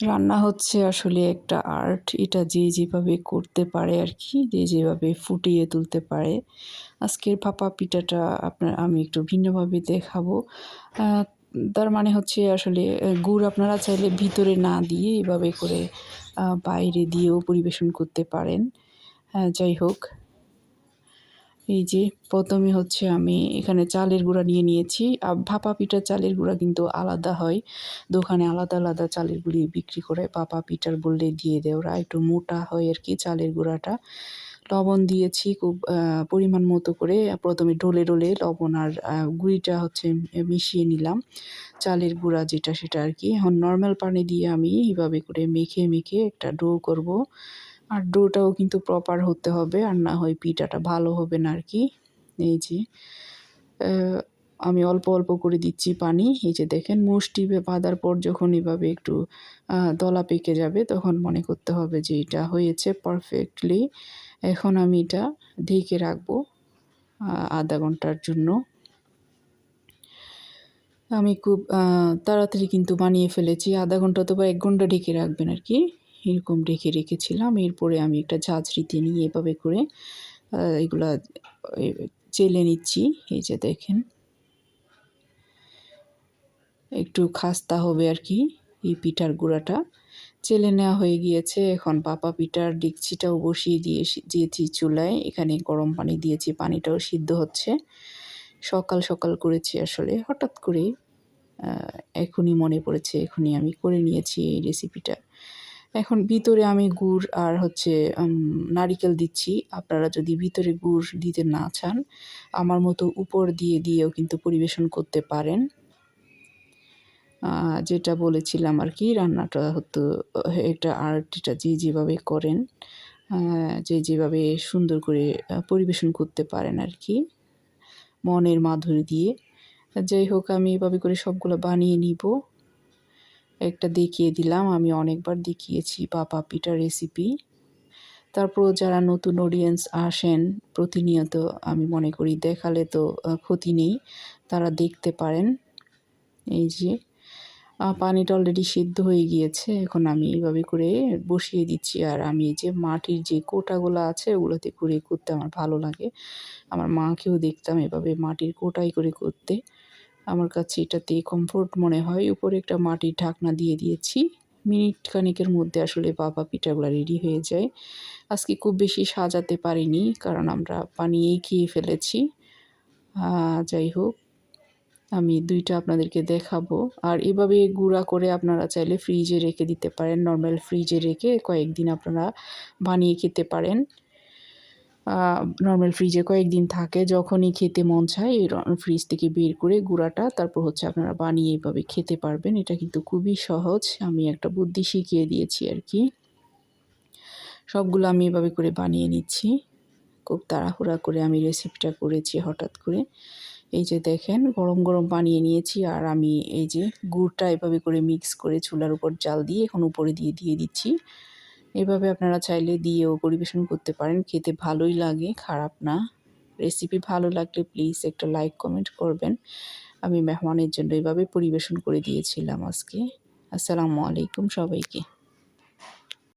রান্না হচ্ছে আসলে একটা আর্ট। এটা যে যেভাবে করতে পারে আর কি যে যেভাবে ফুটিয়ে তুলতে পারে। আজকের ভাপা পিঠাটা আপনার, আমি একটু ভিন্নভাবে দেখাবো। তার মানে হচ্ছে আসলে গুড় আপনারা চাইলে ভিতরে না দিয়ে এভাবে করে বাইরে দিয়েও পরিবেশন করতে পারেন। হ্যাঁ যাই হোক। এই যে, প্রথমে হচ্ছে আমি এখানে চালের গুঁড়া নিয়ে নিয়েছি। আর ভাপা পিঠার চালের গুঁড়া কিন্তু আলাদা হয়। দোকানে আলাদা আলাদা চালের গুঁড়ি বিক্রি করে ভাপা পিঠার বললে দিয়ে দেয় ওরা। একটু মোটা হয় আর কি চালের গুঁড়াটা। লবণ দিয়েছি খুব পরিমাণ মতো করে। প্রথমে ডলে ডলে লবণ আর গুঁড়িটা হচ্ছে মিশিয়ে নিলাম। চালের গুঁড়া যেটা সেটা আর কি। এখন নর্মাল পানি দিয়ে আমি এইভাবে করে মেখে মেখে একটা ডো করব। আর ডোটাও কিন্তু প্রপার হতে হবে, আর না হয় পিঠাটা ভালো হবে না আর কি। এই যে আমি অল্প অল্প করে দিচ্ছি পানি। এই যে দেখেন, মুষ্টি বাঁধার পর যখন এভাবে একটু দলা পেকে যাবে, তখন মনে করতে হবে যে এটা হয়েছে পারফেক্টলি এখন আমি এটা ঢেকে রাখব আধা ঘণ্টার জন্য। আমি খুব তাড়াতাড়ি কিন্তু বানিয়ে ফেলেছি। আধা ঘণ্টা তো বা এক ঘণ্টা ঢেকে রাখবেন আর কি। এরকম ঢেকে রেখেছিলাম। এরপরে আমি একটা ঝাঁঝরিতে নিয়ে এভাবে করে এগুলা চেলে নিচ্ছি। এই যে দেখেন। একটু খাস্তা হবে আর কি, এই পিঠার গুঁড়াটা। চেলে নেওয়া হয়ে গিয়েছে। এখন পাপা পিঠার ডিকচিটাও বসিয়ে দিয়ে দিয়েছি চুলায়। এখানে গরম পানি দিয়েছি, পানিটাও সিদ্ধ হচ্ছে। সকাল সকাল করেছি আসলে। হঠাৎ করে এখনই মনে পড়েছে, এখনই আমি করে নিয়েছি এই রেসিপিটা এখন ভিতরে আমি গুড় আর হচ্ছে নারিকেল দিচ্ছি। আপনারা যদি ভিতরে গুড় দিতে না চান, আমার মতো উপর দিয়ে দিয়েও কিন্তু পরিবেশন করতে পারেন। যেটা বলেছিলাম আর কি, রান্নাটা হতো, এটা আর্ট এটা যে যেভাবে করেন যে যেভাবে সুন্দর করে পরিবেশন করতে পারেন আর কি, মনের মাধুরী দিয়ে। যাই হোক, আমি এভাবে করে সবগুলো বানিয়ে নিব। একটা দেখিয়ে দিলাম, আমি অনেকবার দেখিয়েছি পাপা পিঠা রেসিপি তারপর যারা নতুন অডিয়েন্স আসেন, প্রতিনিয়ত আমি মনে করি দেখালে তো ক্ষতি নেই, তারা দেখতে পারেন। এই যে পানিটা অলরেডি সিদ্ধ হয়ে গিয়েছে, এখন আমি এইভাবে করে বসিয়ে দিচ্ছি। আর আমি যে মাটির যে কোটাগুলো আছে, ওগুলোতে করে করতে আমার ভালো লাগে। আমার মাকেও দেখতাম এভাবে মাটির কোটাই করে করতে। আমার কাছে এটাতে কমফোর্ট মনে হয়। উপরে একটা মাটির ঢাকনা দিয়ে দিয়েছি। মিনিট খানিকের মধ্যে আসলে বাবা পিঠাগুলো রেডি হয়ে যায়। আজকে খুব বেশি সাজাতে পারিনি, কারণ আমরা বানিয়েই খেয়ে ফেলেছি। যাই হোক, আমি দুইটা আপনাদেরকে দেখাবো। আর এভাবে গুঁড়া করে আপনারা চাইলে ফ্রিজে রেখে দিতে পারেন। নর্মাল ফ্রিজে রেখে কয়েকদিন আপনারা বানিয়ে খেতে পারেন। নর্মাল ফ্রিজে কয়েকদিন থাকে, যখনই খেতে মন চায় ফ্রিজ থেকে বের করে গুঁড়াটা, তারপর হচ্ছে আপনারা বানিয়ে এভাবে খেতে পারবেন। এটা কিন্তু খুবই সহজ, আমি একটা বুদ্ধি শিখিয়ে দিয়েছি আর কি। সবগুলো আমি এভাবে করে বানিয়ে নিচ্ছি। খুব তাড়াহুড়া করে আমি রেসিপিটা করেছি হঠাৎ করে। এই যে দেখেন, গরম গরম বানিয়ে নিয়েছি, আর আমি এই যে গুড়টা এভাবে করে মিক্স করে চুলার উপর জাল দিয়ে এখন উপরে দিয়ে দিয়ে দিচ্ছি। এভাবে আপনারা চাইলে দিয়েও পরিবেশন করতে পারেন। খেতে ভালোই লাগে, খারাপ না। রেসিপি ভালো লাগলে প্লিজ একটা লাইক কমেন্ট করবেন। আমি মেহমানের জন্য এভাবে পরিবেশন করে দিয়েছিলাম আজকে। আসসালামু আলাইকুম সবাইকে।